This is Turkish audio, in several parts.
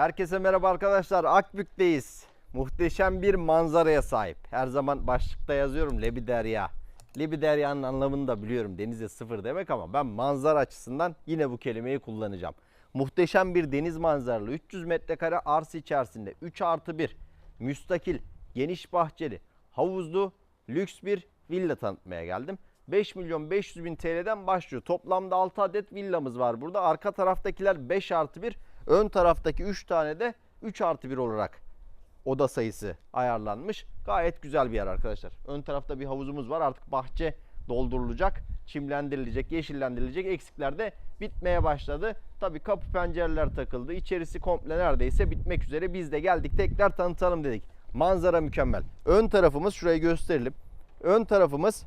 Herkese merhaba arkadaşlar. Akbük'teyiz. Muhteşem bir manzaraya sahip. Her zaman başlıkta yazıyorum Lebi Derya. Lebi Derya'nın anlamını da biliyorum. Denize sıfır demek ama ben manzara açısından yine bu kelimeyi kullanacağım. Muhteşem bir deniz manzaralı 300 metrekare arsa içerisinde 3 artı 1 müstakil, geniş bahçeli, havuzlu, lüks bir villa tanıtmaya geldim. 5 milyon 500 bin TL'den başlıyor. Toplamda 6 adet villamız var burada. Arka taraftakiler 5 artı 1. Ön taraftaki 3 tane de 3 artı 1 olarak oda sayısı ayarlanmış. Gayet güzel bir yer arkadaşlar. Ön tarafta bir havuzumuz var. Artık bahçe doldurulacak, çimlendirilecek, yeşillendirilecek. Eksikler de bitmeye başladı. Tabii kapı pencereler takıldı. İçerisi komple neredeyse bitmek üzere. Biz de geldik tekrar tanıtalım dedik. Manzara mükemmel. Ön tarafımız şurayı gösterelim. Ön tarafımız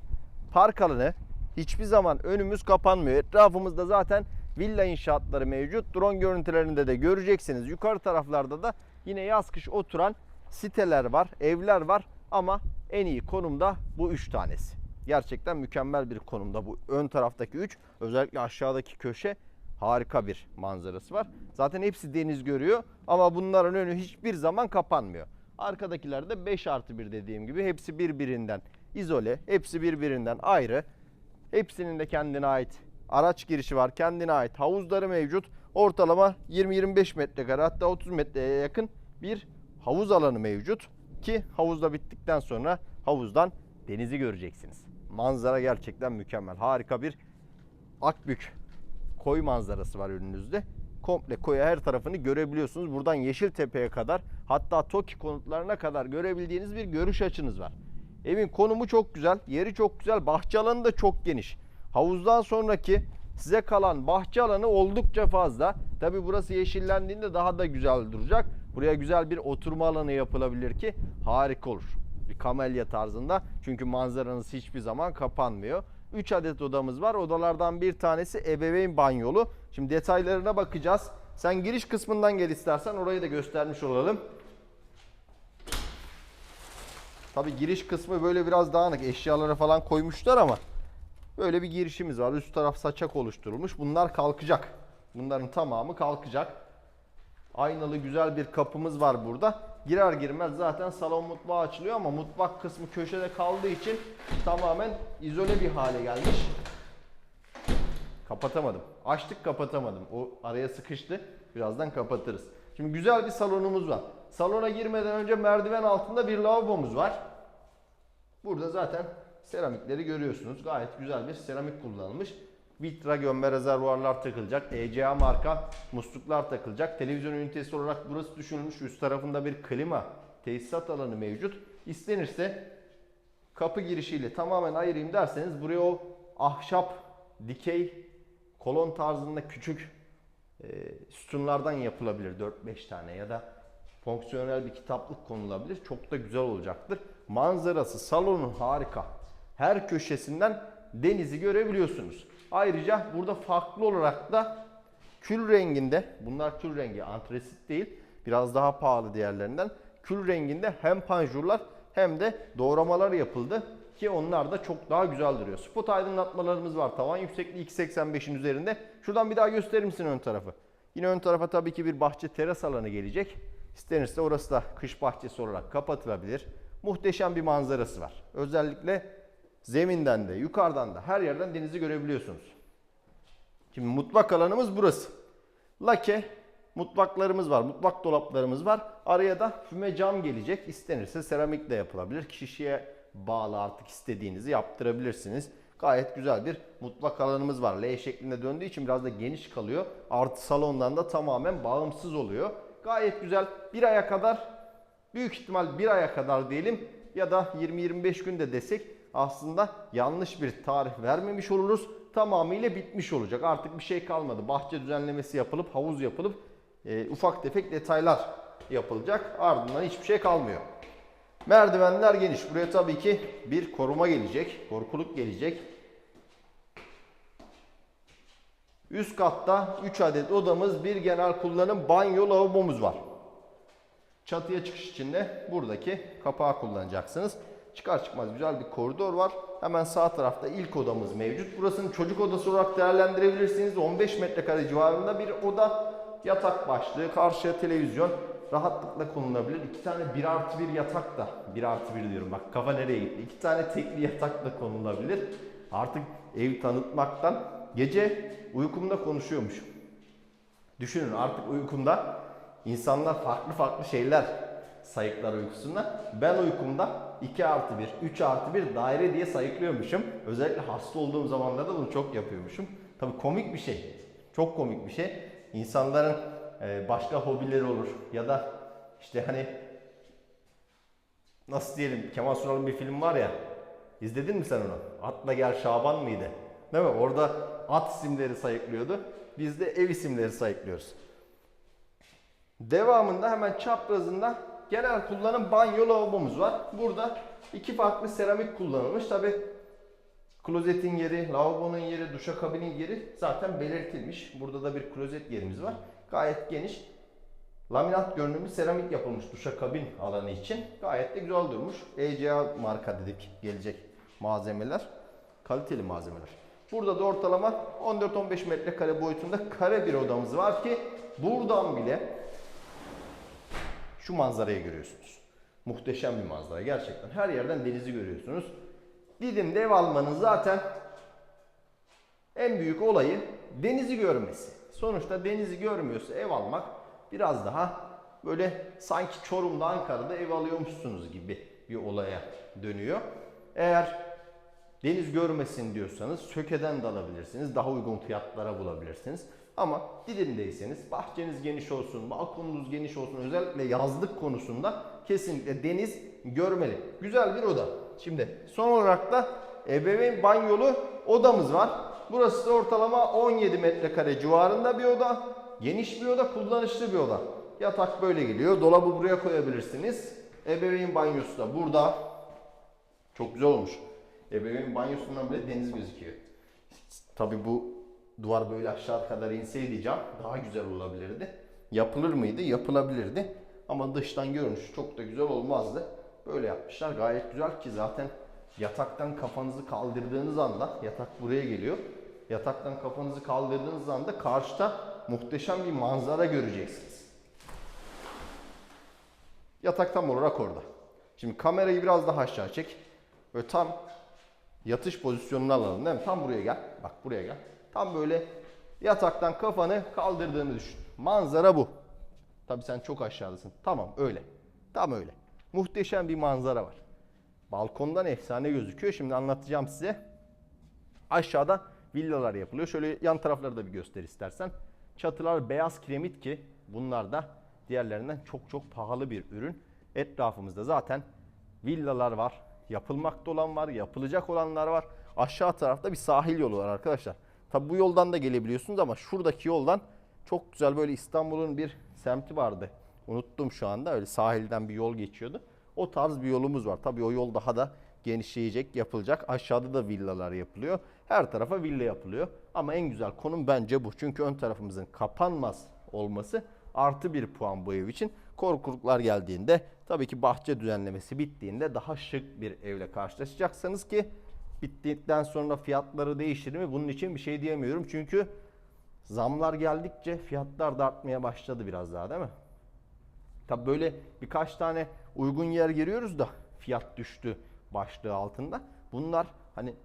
park alanı. Hiçbir zaman önümüz kapanmıyor. Etrafımızda zaten villa inşaatları mevcut. Drone görüntülerinde de göreceksiniz. Yukarı taraflarda da yine yaz kış oturan siteler var, evler var ama en iyi konumda bu üç tanesi. Gerçekten mükemmel bir konumda bu ön taraftaki 3. Özellikle aşağıdaki köşe harika bir manzarası var. Zaten hepsi deniz görüyor ama bunların önü hiçbir zaman kapanmıyor. Arkadakiler de 5 artı 1 dediğim gibi hepsi birbirinden izole, hepsi birbirinden ayrı. Hepsinin de kendine ait araç girişi var, kendine ait havuzları mevcut. Ortalama 20-25 metrekare hatta 30 metreye yakın bir havuz alanı mevcut. Ki havuzda bittikten sonra havuzdan denizi göreceksiniz. Manzara gerçekten mükemmel. Harika bir Akbük koy manzarası var önünüzde. Komple koya her tarafını görebiliyorsunuz. Buradan Yeşiltepe'ye kadar hatta TOKİ konutlarına kadar görebildiğiniz bir görüş açınız var. Evin konumu çok güzel, yeri çok güzel, bahçe alanı da çok geniş. Havuzdan sonraki size kalan bahçe alanı oldukça fazla. Tabi burası yeşillendiğinde daha da güzel duracak. Buraya güzel bir oturma alanı yapılabilir ki harika olur. Bir kamelya tarzında çünkü manzaranız hiçbir zaman kapanmıyor. 3 adet odamız var. Odalardan bir tanesi ebeveyn banyolu. Şimdi detaylarına bakacağız. Sen giriş kısmından gel istersen orayı da göstermiş olalım. Tabi giriş kısmı böyle biraz dağınık. Eşyaları falan koymuşlar ama böyle bir girişimiz var. Üst taraf saçak oluşturulmuş. Bunlar kalkacak. Bunların tamamı kalkacak. Aynalı güzel bir kapımız var burada. Girer girmez zaten salon mutfağı açılıyor ama mutfak kısmı köşede kaldığı için tamamen izole bir hale gelmiş. Kapatamadım. Açtık kapatamadım. O araya sıkıştı. Birazdan kapatırız. Şimdi güzel bir salonumuz var. Salona girmeden önce merdiven altında bir lavabomuz var. Burada zaten seramikleri görüyorsunuz. Gayet güzel bir seramik kullanılmış. Vitra gömme rezervuarlar takılacak. ECA marka musluklar takılacak. Televizyon ünitesi olarak burası düşünülmüş. Üst tarafında bir klima tesisat alanı mevcut. İstenirse kapı girişiyle tamamen ayırayım derseniz buraya o ahşap dikey kolon tarzında küçük e, sütunlardan yapılabilir 4-5 tane ya da fonksiyonel bir kitaplık konulabilir. Çok da güzel olacaktır. Manzarası salonun harika. Her köşesinden denizi görebiliyorsunuz. Ayrıca burada farklı olarak da kül renginde, bunlar kül rengi antresit değil, biraz daha pahalı diğerlerinden. Kül renginde hem panjurlar hem de doğramalar yapıldı ki onlar da çok daha güzel duruyor. Spot aydınlatmalarımız var. Tavan yüksekliği 2.85'in üzerinde. Şuradan bir daha gösterir misin ön tarafı? Yine ön tarafa tabii ki bir bahçe teras alanı gelecek. İstenirse orası da kış bahçesi olarak kapatılabilir. Muhteşem bir manzarası var. Özellikle zeminden de yukarıdan da her yerden denizi görebiliyorsunuz. Şimdi mutfak alanımız burası. Lake mutfaklarımız var. Mutfak dolaplarımız var. Araya da füme cam gelecek. İstenirse seramik de yapılabilir. Kişiye bağlı artık istediğinizi yaptırabilirsiniz. Gayet güzel bir mutfak alanımız var. L şeklinde döndüğü için biraz da geniş kalıyor. Artı salondan da tamamen bağımsız oluyor. Gayet güzel. Bir aya kadar büyük ihtimal bir aya kadar diyelim ya da 20-25 günde desek aslında yanlış bir tarih vermemiş oluruz. Tamamıyla bitmiş olacak. Artık bir şey kalmadı. Bahçe düzenlemesi yapılıp havuz yapılıp e, ufak tefek detaylar yapılacak. Ardından hiçbir şey kalmıyor. Merdivenler geniş. Buraya tabii ki bir koruma gelecek. Korkuluk gelecek. Üst katta 3 adet odamız, bir genel kullanım banyo lavabomuz var. Çatıya çıkış için de buradaki kapağı kullanacaksınız. Çıkar çıkmaz güzel bir koridor var. Hemen sağ tarafta ilk odamız mevcut. Burasını çocuk odası olarak değerlendirebilirsiniz. 15 metrekare civarında bir oda. yatak başlığı, karşıya televizyon rahatlıkla konulabilir. İki tane 1 artı 1 yatak da 1 artı 1 diyorum bak kafa nereye gitti. İki tane tekli yatak da konulabilir. Artık ev tanıtmaktan gece uykumda konuşuyormuşum. Düşünün artık uykumda insanlar farklı farklı şeyler sayıklar uykusunda. Ben uykumda 2 artı 1, 3 artı 1 daire diye sayıklıyormuşum. Özellikle hasta olduğum zamanlarda bunu çok yapıyormuşum. Tabii komik bir şey. Çok komik bir şey. İnsanların e, başka hobileri olur ya da işte hani nasıl diyelim Kemal Sunal'ın bir film var ya izledin mi sen onu? Atla Gel Şaban mıydı? Değil mi? Orada at isimleri sayıklıyordu. Biz de ev isimleri sayıklıyoruz. Devamında hemen çaprazında genel kullanım banyo lavabomuz var. Burada iki farklı seramik kullanılmış. Tabi klozetin yeri, lavabonun yeri, duşakabinin yeri zaten belirtilmiş. Burada da bir klozet yerimiz var. Gayet geniş. Laminat görünümlü seramik yapılmış duşakabin alanı için. Gayet de güzel durmuş. ECA marka dedik gelecek malzemeler. Kaliteli malzemeler. Burada da ortalama 14-15 metrekare boyutunda kare bir odamız var ki buradan bile şu manzarayı görüyorsunuz. Muhteşem bir manzara gerçekten. Her yerden denizi görüyorsunuz. Didim'de ev almanın zaten en büyük olayı denizi görmesi. Sonuçta denizi görmüyorsa ev almak biraz daha böyle sanki Çorum'da Ankara'da ev alıyormuşsunuz gibi bir olaya dönüyor. Eğer deniz görmesin diyorsanız Söke'den de alabilirsiniz. Daha uygun fiyatlara bulabilirsiniz. Ama Didim'deyseniz bahçeniz geniş olsun, balkonunuz geniş olsun. Özellikle yazlık konusunda kesinlikle deniz görmeli. Güzel bir oda. Şimdi son olarak da ebeveyn banyolu odamız var. Burası da ortalama 17 metrekare civarında bir oda. Geniş bir oda, kullanışlı bir oda. Yatak böyle geliyor. Dolabı buraya koyabilirsiniz. Ebeveyn banyosu da burada. Çok güzel olmuş. Ebeveyn banyosundan bile deniz gözüküyor. Tabi bu duvar böyle aşağı kadar inseydi cam daha güzel olabilirdi. Yapılır mıydı? Yapılabilirdi. Ama dıştan görünüş çok da güzel olmazdı. Böyle yapmışlar. Gayet güzel ki zaten yataktan kafanızı kaldırdığınız anda yatak buraya geliyor. Yataktan kafanızı kaldırdığınız anda karşıda muhteşem bir manzara göreceksiniz. Yatak tam olarak orada. Şimdi kamerayı biraz daha aşağı çek. Böyle tam yatış pozisyonunu alalım değil mi? Tam buraya gel. Bak buraya gel. Tam böyle yataktan kafanı kaldırdığını düşün. Manzara bu. Tabii sen çok aşağıdasın. Tamam öyle. Tam öyle. Muhteşem bir manzara var. Balkondan efsane gözüküyor. Şimdi anlatacağım size. Aşağıda villalar yapılıyor. Şöyle yan tarafları da bir göster istersen. Çatılar beyaz kiremit ki bunlar da diğerlerinden çok çok pahalı bir ürün. Etrafımızda zaten villalar var. Yapılmakta olan var, yapılacak olanlar var. Aşağı tarafta bir sahil yolu var arkadaşlar. Tabi bu yoldan da gelebiliyorsunuz ama şuradaki yoldan çok güzel böyle İstanbul'un bir semti vardı. Unuttum şu anda. Öyle sahilden bir yol geçiyordu. O tarz bir yolumuz var. Tabii o yol daha da genişleyecek, yapılacak. Aşağıda da villalar yapılıyor. Her tarafa villa yapılıyor. Ama en güzel konum bence bu. Çünkü ön tarafımızın kapanmaz olması artı bir puan bu ev için. Korkuluklar geldiğinde tabii ki bahçe düzenlemesi bittiğinde daha şık bir evle karşılaşacaksınız ki bittikten sonra fiyatları değişir mi? Bunun için bir şey diyemiyorum. Çünkü zamlar geldikçe fiyatlar da artmaya başladı biraz daha değil mi? Tabi böyle birkaç tane uygun yer giriyoruz da fiyat düştü başlığı altında. Bunlar hani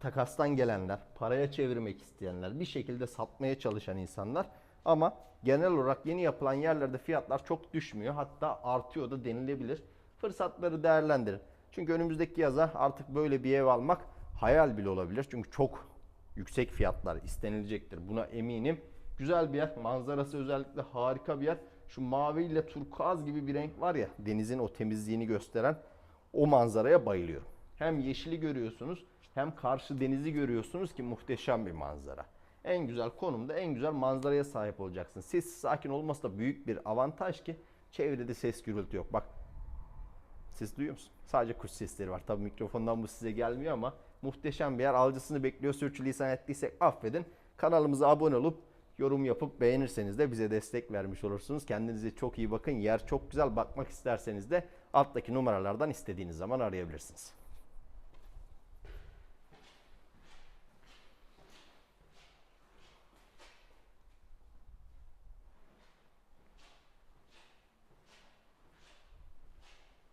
takastan gelenler, paraya çevirmek isteyenler, bir şekilde satmaya çalışan insanlar. Ama genel olarak yeni yapılan yerlerde fiyatlar çok düşmüyor. Hatta artıyor da denilebilir. Fırsatları değerlendirin. Çünkü önümüzdeki yaza artık böyle bir ev almak hayal bile olabilir. Çünkü çok yüksek fiyatlar istenilecektir. Buna eminim. Güzel bir yer. Manzarası özellikle harika bir yer. Şu mavi ile turkuaz gibi bir renk var ya denizin o temizliğini gösteren o manzaraya bayılıyorum. Hem yeşili görüyorsunuz hem karşı denizi görüyorsunuz ki muhteşem bir manzara. En güzel konumda en güzel manzaraya sahip olacaksın. Sessiz sakin olması da büyük bir avantaj ki çevrede ses gürültü yok. Bak Ses duyuyor musun? Sadece kuş sesleri var. Tabii mikrofondan bu size gelmiyor ama muhteşem bir yer. Alıcısını bekliyor. Sürçülisan ettiysek affedin. Kanalımıza abone olup yorum yapıp beğenirseniz de bize destek vermiş olursunuz. Kendinize çok iyi bakın. Yer çok güzel. Bakmak isterseniz de alttaki numaralardan istediğiniz zaman arayabilirsiniz.